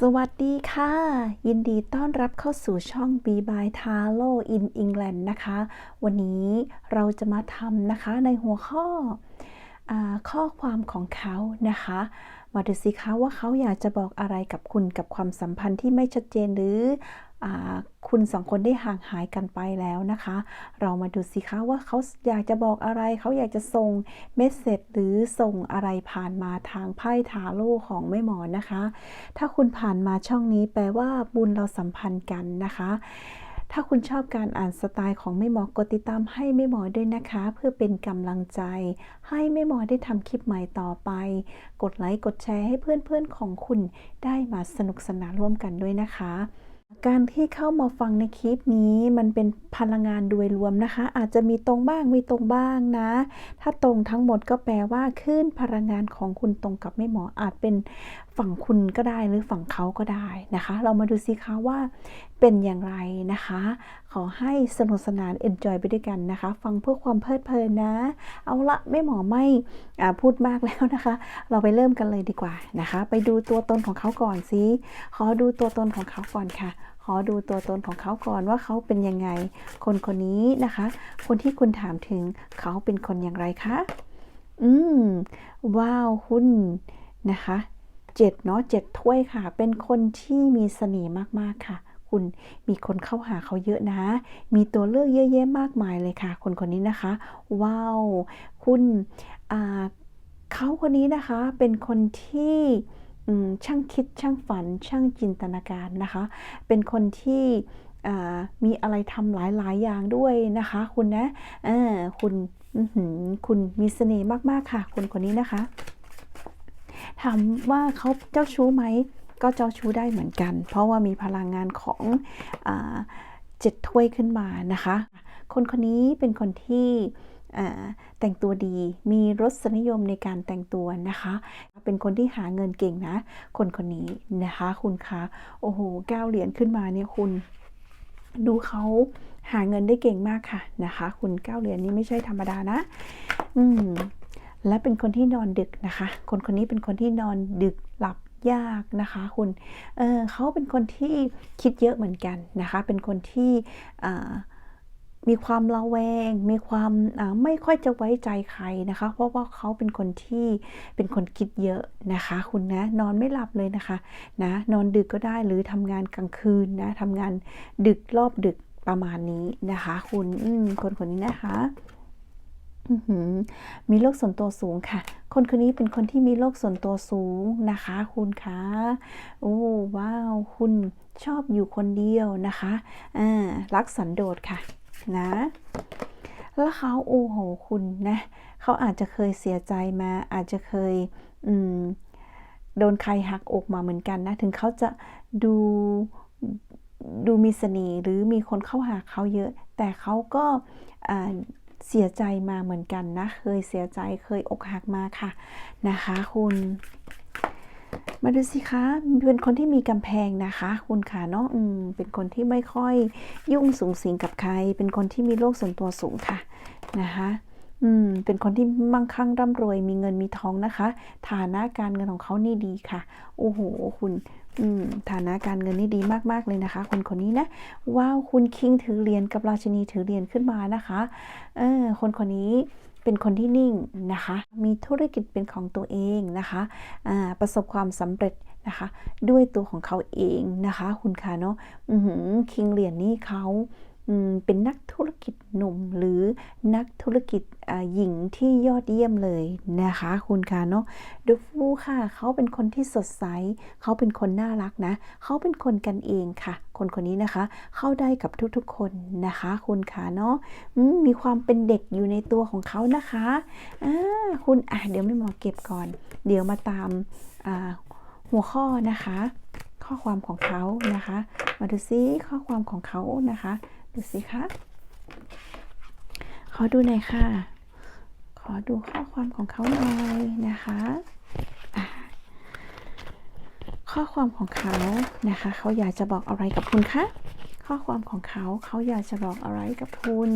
สวัสดีค่ะ ยินดีต้อนรับเข้าสู่ช่อง B by Taro in England นะคะ วันนี้เราจะมาทำนะคะในหัวข้ออข้อความของเขานะคะ มาดูสิคะว่าเขาอยากจะบอกอะไรกับคุณกับความสัมพันธ์ที่ไม่ชัดเจนหรือ คุณสองคนได้ห่างหายกันไปแล้วนะคะ เรามาดูสิคะว่าเขาอยากจะบอกอะไร เขาอยากจะส่งเมสเซจหรือส่งอะไรผ่านมาทางไพ่ทาโร่ของแม่หมอนะคะ ถ้าคุณผ่านมาช่องนี้แปลว่าบุญเราสัมพันธ์กันนะคะถ้าคุณชอบการอ่านสไตล์ของแม่หมอกดติดตามให้แม่หมอด้วยนะคะ เพื่อเป็นกำลังใจ ให้แม่หมอได้ทำคลิปใหม่ต่อไป กดไลค์กดแชร์ให้เพื่อนๆของคุณได้มาสนุกสนานร่วมกันด้วยนะคะ การที่เข้ามาฟังในคลิปนี้มันเป็นพลังงานโดยรวมนะคะ อาจจะมีตรงบ้างไม่ตรงบ้างนะ ถ้าตรงทั้งหมดก็แปลว่าคลื่นพลังงานของคุณตรงกับไม่หมออาจเป็นฝั่งคุณก็ได้หรือฝั่งเขาก็ได้นะคะ เรามาดูซิคะว่าเป็นอย่างไรนะคะ ขอให้สนุกสนาน enjoy ไปด้วยกันนะคะ ฟังเพื่อความเพลิดเพลินนะ เอาละแม่หมอไม่พูดมากแล้วนะคะ เราไปเริ่มกันเลยดีกว่านะคะ ไปดูตัวตนของเขาก่อนสิขอดูตัวตนของเขาก่อนค่ะขอดูตัวตนของเขาก่อนว่าเขาเป็นยังไง คนคนนี้นะคะ คนที่คุณถามถึงเขาเป็นคนอย่างไรคะ อืม ว้าวคุณนะคะเจ็ดเนาะเจ็ดถ้วยค่ะ เป็นคนที่มีเสน่ห์มากๆค่ะ คุณมีคนเข้าหาเขาเยอะนะ มีตัวเลือกเยอะแยะมากมายเลยค่ะ คนคนนี้นะคะ ว้าว คุณเขาคนนี้นะคะเป็นคนที่ช่างคิดช่างฝันช่างจินตนาการนะคะ เป็นคนที่มีอะไรทำหลาย ๆ อย่างด้วยนะคะ คุณนะคุณคุณมีเสน่ห์มาก ๆ ค่ะ คนคนนี้นะคะถามว่าเขาเจ้าชู้ไหม ก็เจ้าชู้ได้เหมือนกัน เพราะว่ามีพลังงานของเจ็ดถ้วยขึ้นมานะคะ คนคนนี้เป็นคนที่แต่งตัวดี มีรสนิยมในการแต่งตัวนะคะ เป็นคนที่หาเงินเก่งนะ คนคนนี้นะคะ คุณคะ โอ้โหเก้าเหรียญขึ้นมาเนี่ยคุณ ดูเขาหาเงินได้เก่งมากค่ะนะคะ คุณเก้าเหรียญนี้ไม่ใช่ธรรมดานะ อืมและเป็นคนที่นอนดึกนะคะ คนคนนี้เป็นคนที่นอนดึก ยากนะคะ คุณเเขาเป็นคนที่คิดเยอะเหมือนกันนะคะ เป็นคนที่มีความระแวง มีความไม่ค่อยจะไว้ใจใครนะคะ เพราะว่าเขาเป็นคนที่เป็นคนคิดเยอะนะคะ คุณนะนอนไม่หลับเลยนะคะนะนอนดึกก็ได้หรือทำงานกลางคืนนะทำงานดึกรอบดึกประมาณนี้นะคะ คุณคนคนนี้นะคะ มีโลกส่วนตัวสูงค่ะ คนคนนี้เป็นคนที่มีโลกส่วนตัวสูงนะคะ คุณคะโอ้ว้าว คุณชอบอยู่คนเดียวนะคะอ่ารักสันโดษค่ะนะ แล้วเขาโอ้โหคุณนะเขาอาจจะเคยเสียใจมา อาจจะเคยอืมโดนใครหักอกมาเหมือนกันนะ ถึงเขาจะดูดูมีเสน่ห์หรือมีคนเข้าหาเขาเยอะ แต่เขาก็อ่า เสียใจมาเหมือนกันนะ เคยเสียใจเคยอกหักมาค่ะนะคะ คุณ มาดูสิคะเป็นคนที่มีกำแพงนะคะ คุณค่ะเนาะอืมเป็นคนที่ไม่ค่อยยุ่งสูงสิงกับใคร เป็นคนที่มีโลกส่วนตัวสูงค่ะนะคะอืม เป็นคนที่มั่งคั่งร่ำรวยมีเงินมีทองนะคะ ฐานะการเงินของเขานี่ดีค่ะ โอ้โห คุณ ฐานะการเงินนี่ดีมากๆเลยนะคะ คนคนนี้นะว้าวคุณคิงถือเหรียญกับราชินีถือเหรียญขึ้นมานะคะเออคนคนนี้เป็นคนที่นิ่งนะคะ มีธุรกิจเป็นของตัวเองนะคะประสบความสำเร็จนะคะ ด้วยตัวของเขาเองนะคะ คุณคะเนาะคิงเหรียญนี่เขา เป็นนักธุรกิจหนุ่มหรือนักธุรกิจหญิงที่ยอดเยี่ยมเลยนะคะ คุณคะเนาะดูฟูค่ะ เขาเป็นคนที่สดใส เขาเป็นคนน่ารักนะ เขาเป็นคนกันเองค่ะ คนคนนี้นะคะ เข้าได้กับทุกๆคนนะคะ คุณคะเนาะมีความเป็นเด็กอยู่ในตัวของเขานะคะอ่าคุณอะเดี๋ยวไม่หมอเก็บก่อน เดี๋ยวมาตามหัวข้อนะคะ ข้อความของเขานะคะ มาดูซิข้อความของเขานะคะ ดูสิคะขอดูหน่อยค่ะ ขอดูข้อความของเขาหน่อยนะคะ ข้อความของเขานะคะ เขาอยากจะบอกอะไรกับคุณคะ ข้อความของเขา เขาอยากจะบอกอะไรกับคุณ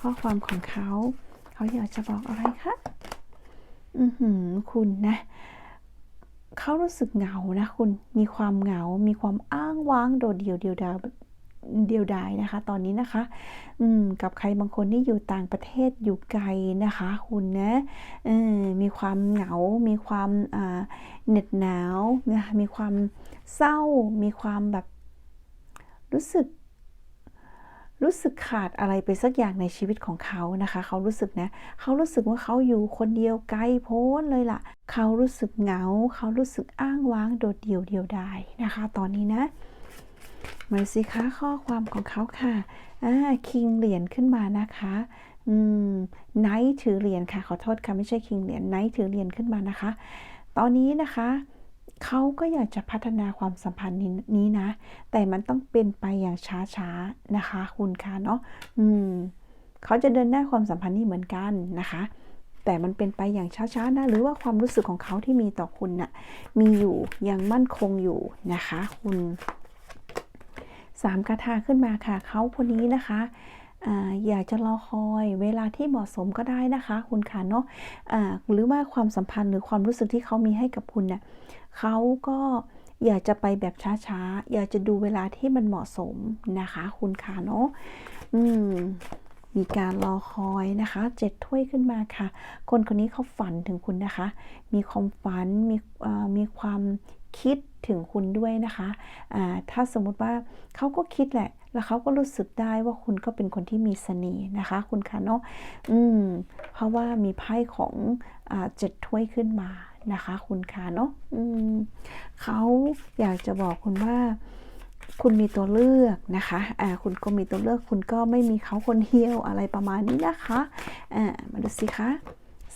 ข้อความของเขา เขาอยากจะบอกอะไรคะ อือหือ คุณนะ เขารู้สึกเหงานะ คุณ มีความเหงา มีความอ้างว้าง โดดเดี่ยวเดียวดาย เดียวดายนะคะ ตอนนี้นะคะ อืม กับใครบางคนที่อยู่ต่างประเทศอยู่ไกลนะคะ คุณนะเออมีความเหงา มีความอ่าเหน็ดหนาวนะคะมีความเศร้า มีความแบบรู้สึกรู้สึกขาดอะไรไปสักอย่างในชีวิตของเขานะคะ เขารู้สึกนะ เขารู้สึกว่าเขาอยู่คนเดียวไกลโพ้นเลยล่ะ เขารู้สึกเหงา เขารู้สึกอ้างว้างโดดเดี่ยวเดียวดายนะคะ ตอนนี้นะ มาสิคะข้อความของเขาค่ะอ่าคิงเหรียญขึ้นมานะคะอืมไนท์ถือเหรียญค่ะ ขอโทษค่ะ ไม่ใช่คิงเหรียญไนท์ถือเหรียญขึ้นมานะคะ ตอนนี้นะคะเขาก็อยากจะพัฒนาความสัมพันธ์นี้นะ แต่มันต้องเป็นไปอย่างช้าๆนะคะ คุณคะเนาะอืมเขาจะเดินหน้าความสัมพันธ์นี้เหมือนกันนะคะ แต่มันเป็นไปอย่างช้าๆนะหรือว่าความรู้สึกของเขาที่มีต่อคุณนะ่ะมีอยู่ยังมั่นคงอยู่นะคะ คุณ สามกระทาขึ้นมาค่ะเขาคนนี้นะคะอาอยากจะรอคอยเวลาที่เหมาะสมก็ได้นะคะ คุณค่ะเนาะะหรือว่าความสัมพันธ์หรือความรู้สึกที่เขามีให้กับคุณเนี่ยเขาก็อยากจะไปแบบช้าๆ อยากจะดูเวลาที่มันเหมาะสมนะคะ คุณค่ะเนาะอืมมีการรอคอยนะคะเจ็ดถ้วยขึ้นมาค่ะ คนคนนี้เขาฝันถึงคุณนะคะ มีความฝันมีมีความคิด ถึงคุณด้วยนะคะะถ้าสมมุติว่าเขาก็คิดแหละ แล้วเขาก็รู้สึกได้ว่าคุณก็เป็นคนที่มีเสน่ห์นะคะ คุณคะเนาะอืม เพราะว่ามีไพ่ของเจ็ดถ้วยขึ้นมานะคะ คุณคะเนาะอืมเขาอยากจะบอกคุณว่าคุณมีตัวเลือกนะคะอ่าคุณก็มีตัวเลือก คุณก็ไม่มีเขาคนเดียวอะไรประมาณนี้นะคะอ่ามาดูสิคะ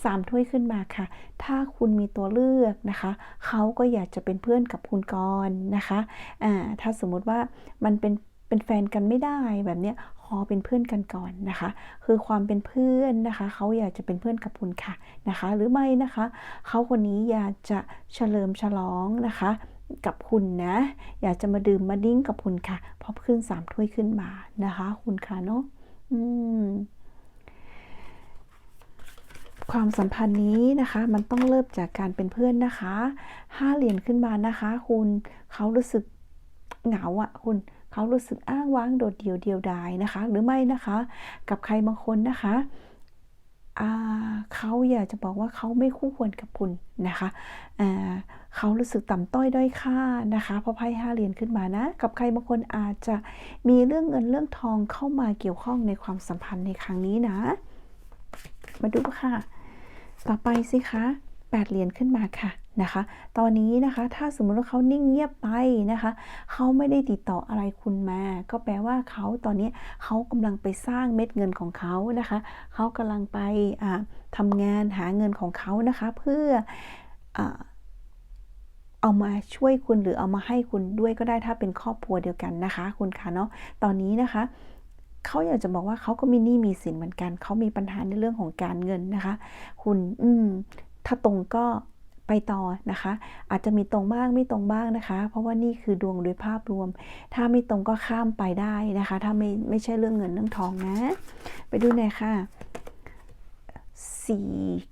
สามถ้วยขึ้นมาค่ะ ถ้าคุณมีตัวเลือกนะคะ เขาก็อยากจะเป็นเพื่อนกับคุณก่อนนะคะอ่าถ้าสมมุติว่ามันเป็นเป็นแฟนกันไม่ได้แบบเนี้ยขอเป็นเพื่อนกันก่อนนะคะ คือความเป็นเพื่อนนะคะ เขาอยากจะเป็นเพื่อนกับคุณค่ะนะคะ หรือไม่นะคะ เขาคนนี้อยากจะเฉลิมฉลองนะคะกับคุณนะ อยากจะมาดื่มมาดิ้งกับคุณค่ะ พอขึ้นสามถ้วยขึ้นมานะคะ คุณค่ะเนาะอืม ความสัมพันธ์นี้นะคะ มันต้องเริ่มจากการเป็นเพื่อนนะคะห้าเหรียญขึ้นมานะคะ คุณเขารู้สึกเหงาอะคุณเขารู้สึกอ้างว้างโดดเดี่ยวเดียวดายนะคะ หรือไม่นะคะ กับใครบางคนนะคะเขาอยากจะบอกว่าเขาไม่คู่ควรกับคุณนะคะเขารู้สึกต่ำต้อยด้อยค่านะคะเพราะไพ่ห้าเหรียญขึ้นมานะ กับใครบางคนอาจจะมีเรื่องเงินเรื่องทองเข้ามาเกี่ยวข้องในความสัมพันธ์ในครั้งนี้นะ มาดูค่ะ ต่อไปสิคะแปดเหรียญขึ้นมาค่ะนะคะ ตอนนี้นะคะถ้าสมมติว่าเขานิ่งเงียบไปนะคะ เขาไม่ได้ติดต่ออะไรคุณมา ก็แปลว่าเขาตอนนี้เขากำลังไปสร้างเม็ดเงินของเขานะคะ เขากำลังไปทำงานหาเงินของเขานะคะ เพื่ออเอามาช่วยคุณหรือเอามาให้คุณด้วยก็ได้ถ้าเป็นครอบครัวเดียวกันนะคะ คุณคะเนาะตอนนี้นะคะ เขาอยากจะบอกว่าเขาก็มีหนี้มีสินเหมือนกัน เขามีปัญหาในเรื่องของการเงินนะคะ คุณอืมถ้าตรงก็ไปต่อนะคะ อาจจะมีตรงบ้างไม่ตรงบ้างนะคะ เพราะว่านี่คือดวงโดยภาพรวม ถ้าไม่ตรงก็ข้ามไปได้นะคะ ถ้าไม่ไม่ใช่เรื่องเงินเรื่องทองนะ ไปดูหน่อยค่ะสี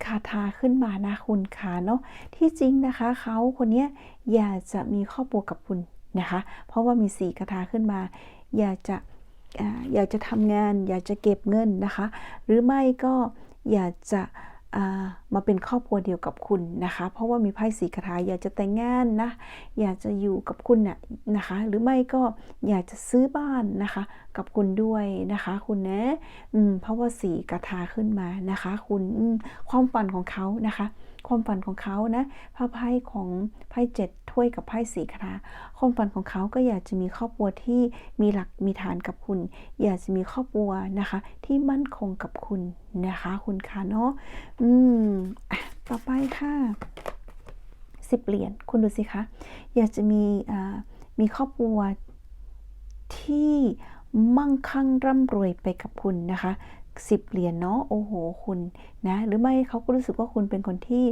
คาทาขึ้นมานะคุณขาเนาะที่จริงนะคะเขาคนนี้อยากจะมีครอบครัวกับคุณนะคะ เพราะว่ามีสีคาทาขึ้นมา อยากจะ อยากจะทำงาน อยากจะเก็บเงินนะคะ หรือไม่ก็อยากจะมาเป็นครอบครัวเดียวกับคุณนะคะ เพราะว่ามีไพ่สีคาถาอยากจะแต่งงานนะ อยากจะอยู่กับคุณน่ะนะคะ หรือไม่ก็อยากจะซื้อบ้านนะคะ กับคุณด้วยนะคะ คุณนะอืมเพราะว่าสีกระทาขึ้นมานะคะ คุณความฝันของเขานะคะ ความฝันของเขานะพระไพ่ของไพ่เจ็ดถ้วยกับไพ่สีคาความฝันของเขาก็อยากจะมีครอบครัวที่มีหลักมีฐานกับคุณ อยากจะมีครอบครัวนะคะ ที่มั่นคงกับคุณนะคะ คุณคะเนาะอืมต่อไปค่ะสิบเหรียญคุณดูสิคะอยากจะมีอ่ามีครอบครัวที่มั่งคั่งร่ำรวยไปกับคุณนะคะ สิบเหรียญเนาะโอ้โหคุณนะหรือไม่เขาก็รู้สึกว่าคุณเป็นคนที่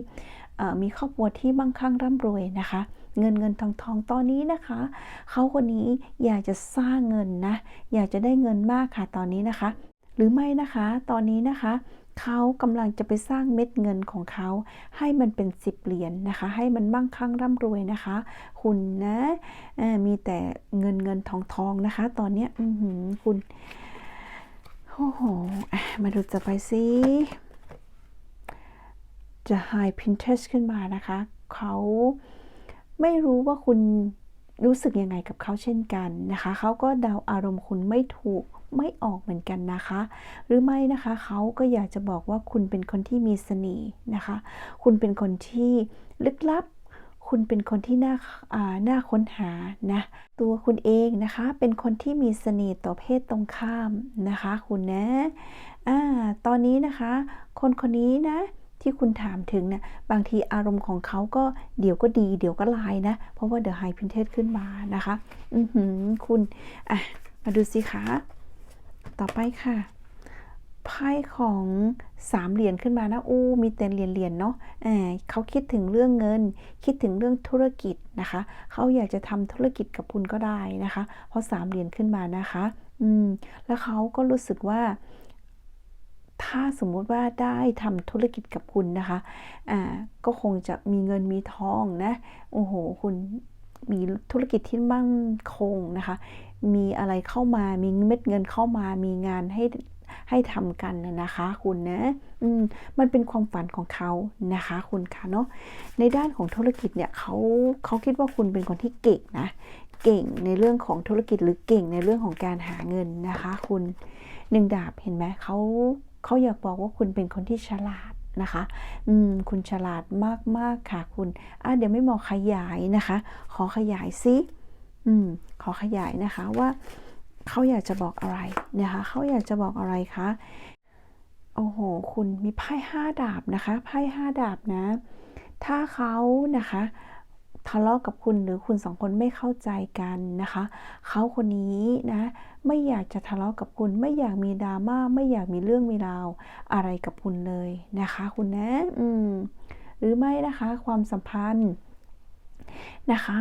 มีครอบครัวที่มั่งคั่งร่ำรวยนะคะ เงินเงินทองทองตอนนี้นะคะ เขาคนนี้อยากจะสร้างเงินนะ อยากจะได้เงินมากค่ะตอนนี้นะคะ หรือไม่นะคะตอนนี้นะคะเขากำลังจะไปสร้างเม็ดเงินของเขาให้มันเป็นสิบเหรียญนนะคะ ให้มันมั่งคั่งร่ำรวยนะคะ คุณนะมีแต่เงินเงินทองทองนะคะ ตอนเนี้ยอืคุณ โอ้โห มาดูจะไปสิจะ High Pinterest ขึ้นมานะคะ เขาไม่รู้ว่าคุณรู้สึกยังไงกับเขาเช่นกันนะคะ เขาก็เดาอารมณ์คุณไม่ถูกไม่ออกเหมือนกันนะคะ หรือไม่นะคะเขาก็อยากจะบอกว่าคุณเป็นคนที่มีเสน่ห์นะคะ คุณเป็นคนที่ลึกลับ คุณเป็นคนที่น่าาน่าค้นหานะตัวคุณเองนะคะเป็นคนที่มีเสน่ห์ต่อเพศตรงข้ามนะคะ คุณนะอ่าตอนนี้นะคะ คนคนนี้นะที่คุณถามถึงนะบางทีอารมณ์ของเขาก็เดี๋ยวก็ดี เดี๋ยวก็ลายนะ เพราะว่าเดอะไฮพินเทสขึ้นมานะคะ อือหือคุณ อะ มาดูสิคะ ต่อไปค่ะ ไพ่ของสามเหรียญขึ้นมานะอู้มีแต่เหรียญเหรียญเนาะเออเขาคิดถึงเรื่องเงิน คิดถึงเรื่องธุรกิจนะคะ เขาอยากจะทำธุรกิจกับคุณก็ได้นะคะ เพราะสามเหรียญขึ้นมานะคะ อืม แล้วเขาก็รู้สึกว่า ถ้าสมมุติว่าได้ทำธุรกิจกับคุณนะคะ อ่า ก็คงจะมีเงินมีทองนะ โอ้โห คุณมีธุรกิจที่มั่นคงนะคะ มีอะไรเข้ามา มีเม็ดเงินเข้ามา มีงานให้ ให้ทำกันนะนะคะ คุณนะอืมมันเป็นความฝันของเขานะคะ คุณคะเนาะในด้านของธุรกิจเนี่ยเขาเขาคิดว่าคุณเป็นคนที่เก่งนะเก่งในเรื่องของธุรกิจหรือเก่งในเรื่องของการหาเงินนะคะ คุณหนึ่งดาบเห็นไหมเขาเขาอยากบอกว่าคุณเป็นคนที่ฉลาดนะคะ อืม คุณฉลาดมาก ๆ ค่ะ คุณ อะ เดี๋ยวไม่มองขยายนะคะ ขอขยายซิ อืม ขอขยายนะคะว่า เขาอยากจะบอกอะไรนะคะเขาอยากจะบอกอะไรคะโอ้โห คุณมีไพ่ห้าดาบนะคะ ไพ่ห้าดาบนะ ถ้าเขานะคะ ทะเลาะกับคุณหรือคุณสองคนไม่เข้าใจกันนะคะ เขาคนนี้นะ ไม่อยากจะทะเลาะกับคุณ ไม่อยากมีดราม่า ไม่อยากมีเรื่องมีราวอะไรกับคุณเลยนะคะ คุณนะ อืม หรือไม่นะคะ ความสัมพันธ์นะคะ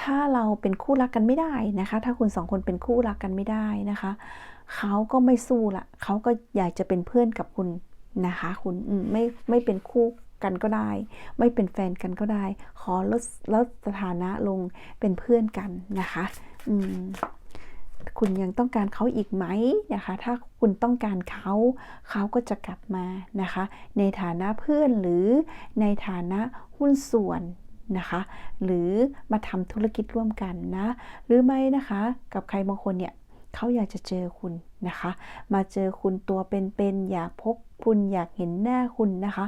ถ้าเราเป็นคู่รักกันไม่ได้นะคะ ถ้าคุณสองคนเป็นคู่รักกันไม่ได้นะคะ เขาก็ไม่สู้ละเขาก็อยากจะเป็นเพื่อนกับคุณนะคะ คุณไม่ไม่เป็นคู่กันก็ได้ ไม่เป็นแฟนกันก็ได้ ขอลดลดสถานะลงเป็นเพื่อนกันนะคะอืมคุณยังต้องการเขาอีกไหมนะคะ ถ้าคุณต้องการเขาเขาก็จะกลับมานะคะ ในฐานะเพื่อนหรือในฐานะหุ้นส่วน นะคะ หรือมาทำธุรกิจร่วมกันนะ หรือไม่นะคะกับใครบางคนเนี่ยเขาอยากจะเจอคุณนะคะ มาเจอคุณตัวเป็นๆอยากพบคุณอยากเห็นหน้าคุณนะคะ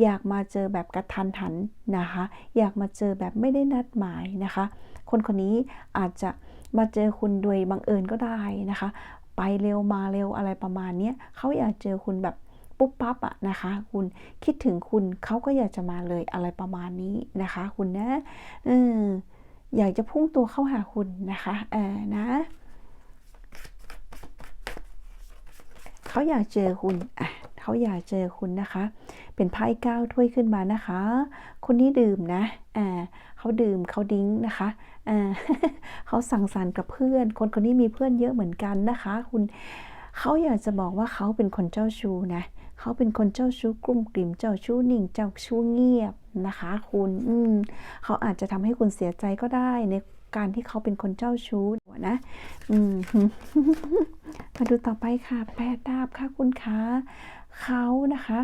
อยากมาเจอแบบกระทันหันนะคะ อยากมาเจอแบบไม่ได้นัดหมายนะคะ คนคนนี้อาจจะมาเจอคุณโดยบังเอิญก็ได้นะคะ ไปเร็วมาเร็วอะไรประมาณนี้เขาอยากเจอคุณแบบ ปุ๊บปั๊บอะนะคะ คุณคิดถึงคุณเขาก็อยากจะมาเลยอะไรประมาณนี้นะคะ คุณนะเอออยากจะพุ่งตัวเข้าหาคุณนะคะเออนะเขาอยากเจอคุณอะเขาอยากเจอคุณนะคะ เป็นไพ่เก้าถ้วยขึ้นมานะคะ คนนี้ดื่มนะอ่าเขาดื่มเขาดิ้งนะคะอ่าเขาสั่งสรรค์กับเพื่อน คนคนนี้มีเพื่อนเยอะเหมือนกันนะคะ คุณเขาอยากจะบอกว่าเขาเป็นคนเจ้าชู้นะ เขาเป็นคนเจ้าชู้กลุ่มกลิ่มเจ้าชู้นิ่ง เจ้าชู้เงียบนะคะ คุณอืมเขาอาจจะทำให้คุณเสียใจก็ได้ในการที่เขาเป็นคนเจ้าชู้นะอืมมาดูต่อไปค่ะ แปดดาบค่ะคุณคะเขานะคะ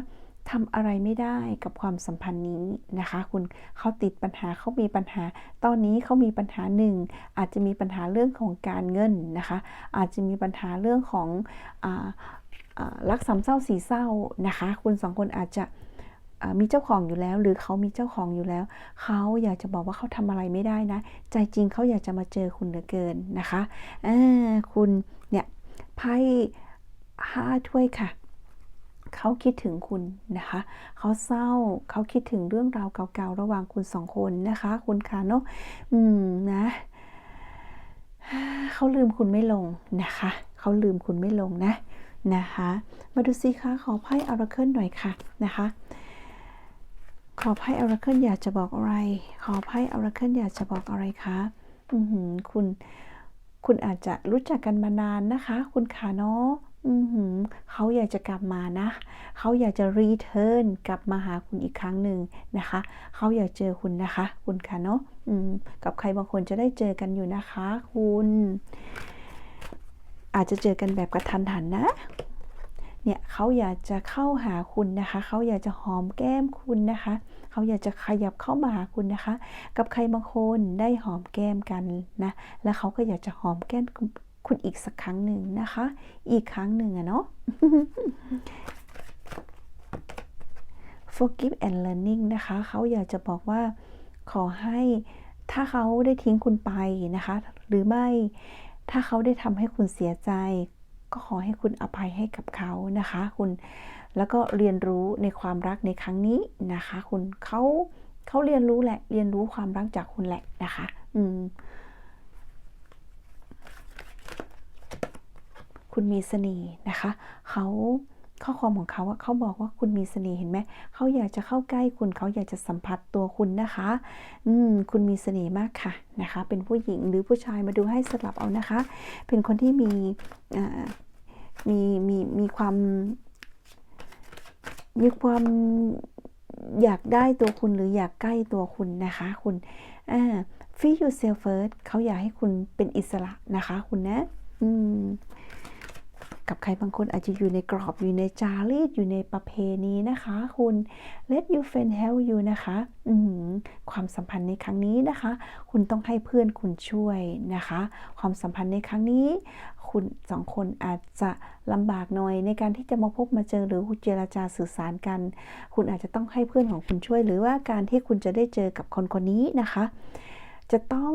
ทำอะไรไม่ได้กับความสัมพันธ์นี้นะคะ คุณเขาติดปัญหาเขามีปัญหา ตอนนี้เขามีปัญหาหนึ่งอาจจะมีปัญหาเรื่องของการเงินนะคะ อาจจะมีปัญหาเรื่องของอ รักสามเศร้าสีเศร้านะคะ คุณสองคนอาจจะมีเจ้าของอยู่แล้ว หรือเขามีเจ้าของอยู่แล้ว เขาอยากจะบอกว่าเขาทำอะไรไม่ได้นะ ใจจริงเขาอยากจะมาเจอคุณเหลือเกินนะคะคุณเนี่ยไพ่ห้าถ้วยค่ะเขาคิดถึงคุณนะคะ เขาเศร้า เขาคิดถึงเรื่องราวเก่าๆ ระหว่างคุณสองคนนะคะ คุณคาโนอืมนะ เขาลืมคุณไม่ลงนะคะ เขาลืมคุณไม่ลงนะ นะคะ มาดูสิคะขอไพ่ออราเคิลหน่อยค่ะนะคะ ขอไพ่ออราเคิลอยากจะบอกอะไร ขอไพ่ออราเคิลอยากจะบอกอะไรคะอือหือคุณคุณอาจจะรู้จักกันมานานนะคะ คุณขาเนาะอือือหือเขาอยากจะกลับมานะ เขาอยากจะรีเทิร์นกลับมาหาคุณอีกครั้งหนึ่งนะคะ เขาอยากเจอคุณนะคะ คุณค่ะเนาะอืมกับใครบางคนจะได้เจอกันอยู่นะคะ คุณ อาจจะเจอกันแบบกระทันหันนะ เนี่ยเขาอยากจะเข้าหาคุณนะคะ เขาอยากจะหอมแก้มคุณนะคะ เขาอยากจะขยับเข้ามาหาคุณนะคะ กับใครบางคนได้หอมแก้มกันนะ แล้วเขาก็อยากจะหอมแก้มคุณคุณอีกสักครั้งหนึ่งนะคะ อีกครั้งหนึ่งอะเนาะ forgive and learning นะคะ เขาอยากจะบอกว่าขอให้ถ้าเขาได้ทิ้งคุณไปนะคะ หรือไม่ ถ้าเขาได้ทำให้คุณเสียใจ ก็ขอให้คุณอภัยให้กับเขานะคะ คุณแล้วก็เรียนรู้ในความรักในครั้งนี้นะคะ คุณเขาเขาเรียนรู้แหละ เรียนรู้ความรักจากคุณแหละนะคะ อืมคุณมีเสน่ห์นะคะ เขา ข้อความของเขาเขาบอกว่าคุณมีเสน่ห์เห็นไหมเขาอยากจะเข้าใกล้คุณเขาอยากจะสัมผัสตัวคุณนะคะ อืมคุณมีเสน่ห์มากค่ะนะคะ เป็นผู้หญิงหรือผู้ชายมาดูให้สลับเอานะคะ เป็นคนที่มีมีมีมีความ มีความอยากได้ตัวคุณหรืออยากใกล้ตัวคุณนะคะ คุณอ่า feel yourself first เขาอยากให้คุณเป็นอิสระนะคะ คุณนะ อืม กับใครบางคนอาจจะอยู่ในกรอบอยู่ในจารีตอยู่ในประเพณีนะคะ คุณ let your friend help you นะคะอืความสัมพันธ์ในครั้งนี้นะคะ คุณต้องให้เพื่อนคุณช่วยนะคะ ความสัมพันธ์ในครั้งนี้ คุณสองคนอาจจะลำบากหน่อยในการที่จะมาพบมาเจอหรือเจรจาสื่อสารกัน คุณอาจจะต้องให้เพื่อนของคุณช่วย หรือว่าการที่คุณจะได้เจอกับคนคนนี้นะคะ จะต้อง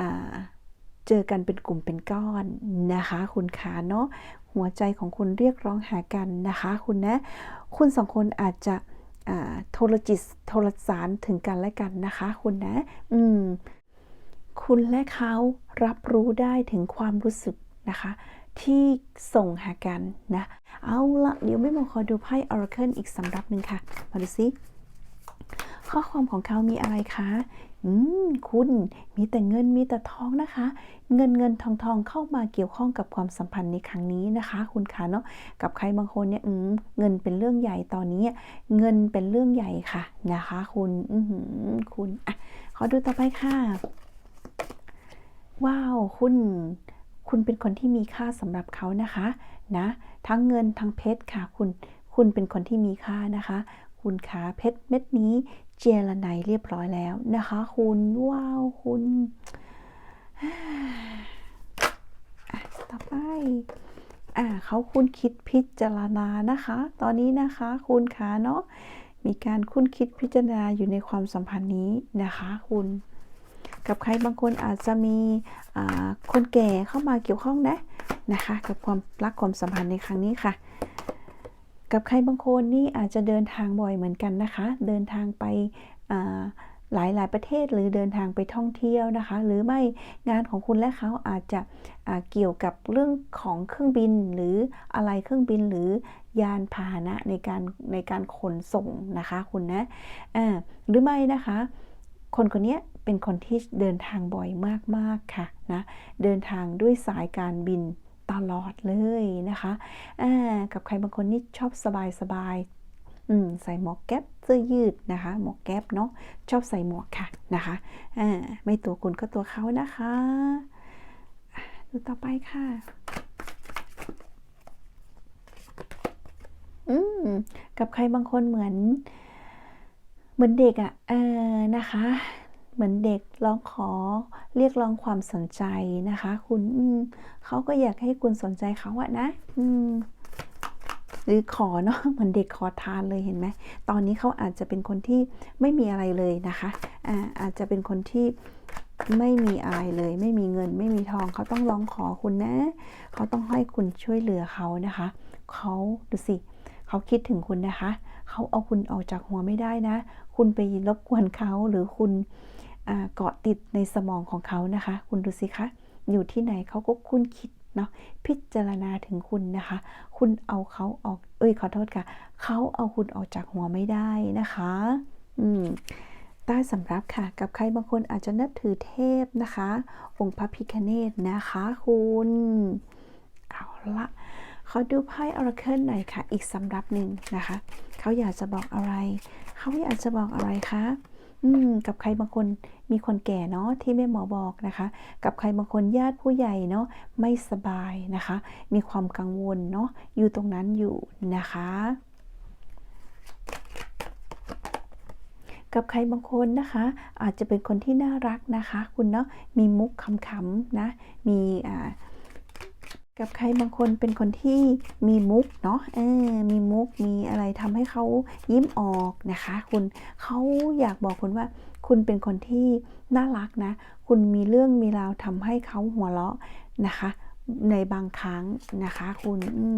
อเจอกันเป็นกลุ่มเป็นก้อนนะคะ คุณขาเนาะ หัวใจของคุณเรียกร้องหากันนะคะ คุณนะ คุณสองคนอาจจะโทรจิตโทรสารถึงกันและกันนะคะ คุณนะ อืม คุณและเขารับรู้ได้ถึงความรู้สึกนะคะ ที่ส่งหากันนะ เอาละเดี๋ยวไม่มาขอดูไพ่ Oracle อีกสำรับหนึ่งค่ะ มาดูซิข้อความของเขามีอะไรคะ อืม คุณมีแต่เงินมีแต่ทองนะคะ เงินเงินทองทองเข้ามาเกี่ยวข้องกับความสัมพันธ์ในครั้งนี้นะคะ คุณคะเนาะกับใครบางคนเนี่ยอืมเงินเป็นเรื่องใหญ่ตอนนี้ เงินเป็นเรื่องใหญ่ค่ะนะคะ คุณอือหือคุณอะขอดูต่อไปค่ะ ว้าวคุณคุณเป็นคนที่มีค่าสำหรับเขานะคะนะทั้งเงินทั้งเพชรค่ะ คุณคุณเป็นคนที่มีค่านะคะ คุณขาเพชรเม็ดนี้ เจรไนเรียบร้อยแล้วนะคะ คุณว้าวคุณต่อไปอ่าเขาคุณคิดพิจารณานะคะ ตอนนี้นะคะคุณขาเนาะมีการคุ้นคิดพิจารณาอยู่ในความสัมพันธ์นี้นะคะ คุณ กับใครบางคนอาจจะมีคนแก่เข้ามาเกี่ยวข้องนะนะคะ กับความรักความสัมพันธ์ในครั้งนี้ค่ะ กับใครบางคนนี่อาจจะเดินทางบ่อยเหมือนกันนะคะ เดินทางไปหลายหลายประเทศหรือเดินทางไปท่องเที่ยวนะคะ หรือไม่งานของคุณและเขาอาจจะเกี่ยวกับเรื่องของเครื่องบินหรืออะไรเครื่องบินหรือยานพาหนะในการในการขนส่งนะคะคุณนะะหรือไม่นะคะ คนคนนี้เป็นคนที่เดินทางบ่อยมากๆค่ะนะเดินทางด้วยสายการบิน ตลอดเลยนะคะกับใครบางคนนี่ชอบสบายสบายใส่หมวกแก๊ปเสื้อยืดนะคะ หมวกแก๊ปเนาะชอบใส่หมวกค่ะนะคะไม่ตัวคุณก็ตัวเขานะคะดูต่อไปค่ะอืมกับใครบางคนเหมือน เหมือนเด็กอะ่ะเออนะคะ เหมือนเด็กร้องขอเรียกร้องความสนใจนะคะ คุณเขาก็อยากให้คุณสนใจเขาอะนะหรือขอเนาะเหมือนเด็กขอทานเลยเห็นไหมตอนนี้เขาอาจจะเป็นคนที่ไม่มีอะไรเลยนะคะอาอาจจะเป็นคนที่ไม่มีอะไรเลย ไม่มีเงิน ไม่มีทองเขาต้องร้องขอคุณนะ เขาต้องให้คุณช่วยเหลือเขานะคะเขาดูสิเขาคิดถึงคุณนะคะเขาเอาคุณออกจากหัวไม่ได้นะ คุณไปรบกวนเขาหรือคุณ เกาะติดในสมองของเขานะคะ คุณดูสิคะอยู่ที่ไหนเขาก็คุ้นคิดเนาะพิจารณาถึงคุณนะคะ คุณเอาเขาออก เอ้ยขอโทษค่ะเขาเอาคุณออกจากหัวไม่ได้นะคะ อืมใต้สำรับค่ะ กับใครบางคนอาจจะนับถือเทพนะคะ องค์พระพิคเนตนะคะคุณเอาละขอดูไพ่ Oracle หน่อยค่ะ อีกสำรับหนึ่งนะคะ เขาอยากจะบอกอะไร เขาอยากจะบอกอะไรคะ อืมกับใครบางคนมีคนแก่เนาะที่แม่หมอบอกนะคะ กับใครบางคนญาติผู้ใหญ่เนาะไม่สบายนะคะ มีความกังวลเนาะอยู่ตรงนั้นอยู่นะคะกับใครบางคนนะคะ อาจจะเป็นคนที่น่ารักนะคะ คุณเนาะมีมุกขำๆนะมีอ่า กับใครบางคนเป็นคนที่มีมุกเนาะเออมีมุกมีอะไรทำให้เขายิ้มออกนะคะ คุณเขาอยากบอกคุณว่า คุณเป็นคนที่น่ารักนะ คุณมีเรื่องมีราวทำให้เขาหัวเราะนะคะ ในบางครั้งนะคะ คุณอื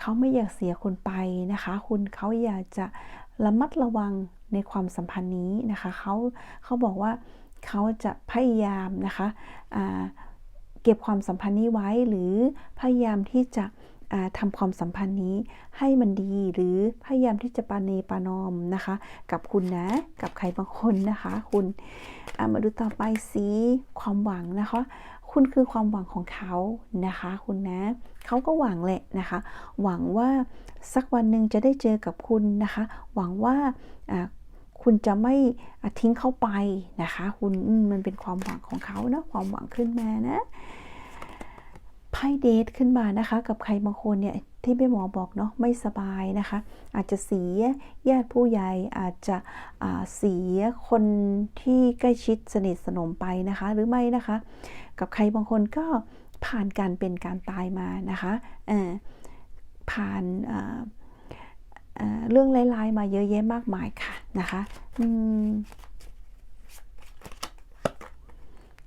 เขาไม่อยากเสียคุณไปนะคะ คุณเขาอยากจะระมัดระวังในความสัมพันธ์นี้นะคะเขาเขาบอกว่าเขาจะพยายามนะคะอ่า เก็บความสัมพันธ์นี้ไว้หรือพยายามที่จะทำความสัมพันธ์นี้ให้มันดี หรือพยายามที่จะปาเนปานอมนะคะ กับคุณนะ กับใครบางคนนะคะ คุณมาดูต่อไปสีความหวังนะคะ คุณคือความหวังของเขานะคะ คุณนะเขาก็หวังแหละนะคะ หวังว่าสักวันหนึ่งจะได้เจอกับคุณนะคะ หวังว่า คุณจะไม่ทิ้งเขาไปนะคะ คุณมันเป็นความหวังของเขาเนะความหวังขึ้นมานะไพ่เดทขึ้นมานะคะ กับใครบางคนเนี่ยที่แม่หมอบอกเนาะไม่สบายนะคะ อาจจะเสียญาติผู้ใหญ่อาจจะเสียคนที่ใกล้ชิดสนิทสนมไปนะคะ หรือไม่นะคะ กับใครบางคนก็ผ่านการเป็นการตายมานะคะผ่าน เรื่องร้ายๆมาเยอะแยะมากมายค่ะนะคะ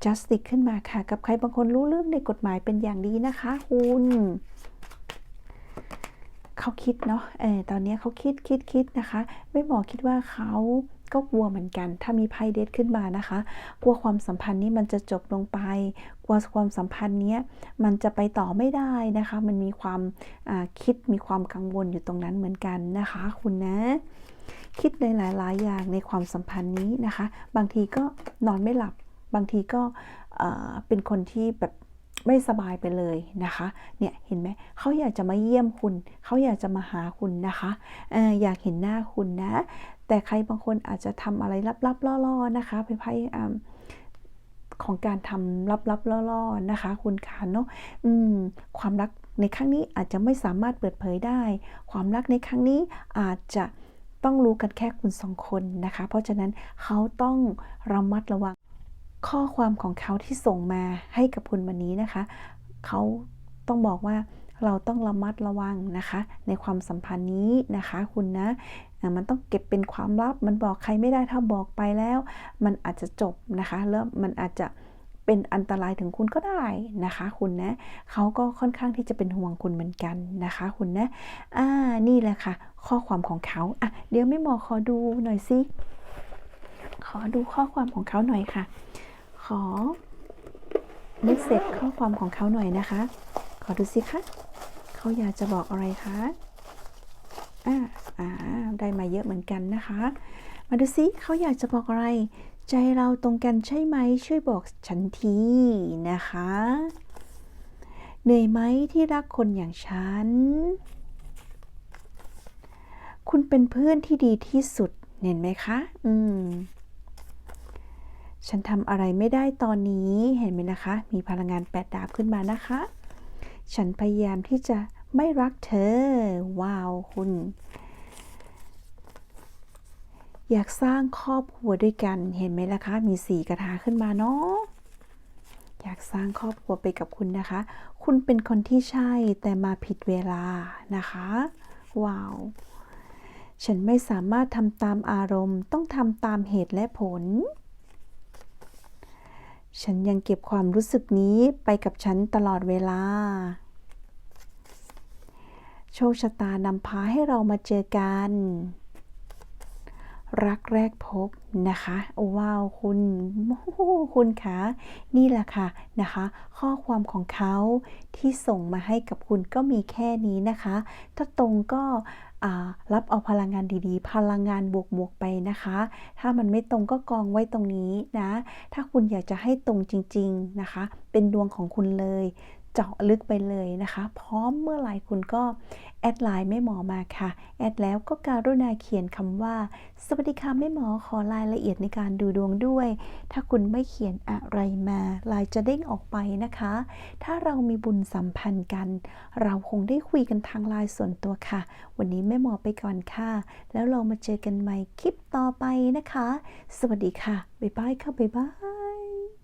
จัสติกขึ้นมาค่ะ กับใครบางคนรู้เรื่องในกฎหมายเป็นอย่างดีนะคะคุณเขาคิดเนาะเออตอนนี้เขาคิดคิดคิดนะคะ ไม่บอกคิดว่าเขา ก็กลัวเหมือนกัน ถ้ามีไพ่เดทขึ้นมานะคะ กลัวความสัมพันธ์นี้มันจะจบลงไป กลัวความสัมพันธ์นี้มันจะไปต่อไม่ได้นะคะ มันมีความคิดมีความกังวลอยู่ตรงนั้นเหมือนกันนะคะ คุณนะ คิดในหลาย ๆ อย่างในความสัมพันธ์นี้นะคะ บางทีก็นอนไม่หลับ บางทีก็เป็นคนที่แบบไม่สบายไปเลยนะคะ เนี่ยเห็นไหมเขาอยากจะมาเยี่ยมคุณ เขาอยากจะมาหาคุณนะคะออยากเห็นหน้าคุณนะ แต่ใครบางคนอาจจะทำอะไรลับๆล่อๆนะคะไปไพ่ของการทำลับๆล่อๆนะคะ คุณคานเนาะความรักในครั้งนี้อาจจะไม่สามารถเปิดเผยได้ ความรักในครั้งนี้อาจจะต้องรู้กันแค่คุณสองคนนะคะ เพราะฉะนั้นเขาต้องระมัดระวังข้อความของเขาที่ส่งมาให้กับคุณวันนี้นะคะ เขาต้องบอกว่าเราต้องระมัดระวังนะคะ ในความสัมพันธ์นี้นะคะ คุณนะ มันต้องเก็บเป็นความลับ มันบอกใครไม่ได้ถ้าบอกไปแล้ว มันอาจจะจบนะคะแล้วมันอาจจะเป็นอันตรายถึงคุณก็ได้นะคะ คุณนะเขาก็ค่อนข้างที่จะเป็นห่วงคุณเหมือนกันนะคะ คุณนะอ่านี่แหละค่ะ ข้อความของเขาอะเดี๋ยวไม่หมอขอดูหน่อยสิขอดูข้อความของเขาหน่อยค่ะ ขอเมสเซจข้อความของเขาหน่อยนะคะ ขอดูสิคะเขาอยากจะบอกอะไรคะ อ่าอ่าได้มาเยอะเหมือนกันนะคะ มาดูสิเขาอยากจะบอกอะไร ใจเราตรงกันใช่ไหม ช่วยบอกฉันทีนะคะ เหนื่อยไหมที่รักคนอย่างฉัน คุณเป็นเพื่อนที่ดีที่สุด เห็นไหมคะ อืมฉันทำอะไรไม่ได้ตอนนี้เห็นไหมนะคะ มีพลังงานแปดดาบขึ้นมานะคะ ฉันพยายามที่จะ ไม่รักเธอ ว้าวคุณ อยากสร้างครอบครัวด้วยกันเห็นไหมล่ะคะ มีสีกระทาขึ้นมาเนาะอยากสร้างครอบครัวไปกับคุณนะคะ คุณเป็นคนที่ใช่แต่มาผิดเวลานะคะ ว้าว ฉันไม่สามารถทำตามอารมณ์ ต้องทำตามเหตุและผล ฉันยังเก็บความรู้สึกนี้ไปกับฉันตลอดเวลา โชคชะตานำพาให้เรามาเจอกัน รักแรกพบนะคะว้าวคุณคุณคะนี่แหละค่ะนะคะ ข้อความของเขาที่ส่งมาให้กับคุณก็มีแค่นี้นะคะ ถ้าตรงก็รับเอาพลังงานดีๆ พลังงานบวกๆไปนะคะ ถ้ามันไม่ตรงก็กองไว้ตรงนี้นะ ถ้าคุณอยากจะให้ตรงจริง ๆนะคะ เป็นดวงของคุณเลย เจาะลึกไปเลยนะคะ พร้อมเมื่อไหร่คุณก็ แอดไลน์แม่หมอมาค่ะ แอดแล้วก็การุณาเขียนคำว่า สวัสดีค่ะแม่หมอขอรายละเอียดในการดูดวงด้วย ถ้าคุณไม่เขียนอะไรมาลน์จะเด้งออกไปนะคะ ถ้าเรามีบุญสัมพันธ์กัน เราคงได้คุยกันทางไลน์ส่วนตัวค่ะ วันนี้แม่หมอไปก่อนค่ะ แล้วเรามาเจอกันใหม่คลิปต่อไปนะคะ สวัสดีค่ะบ๊ายบายค่ะบ๊ายบาย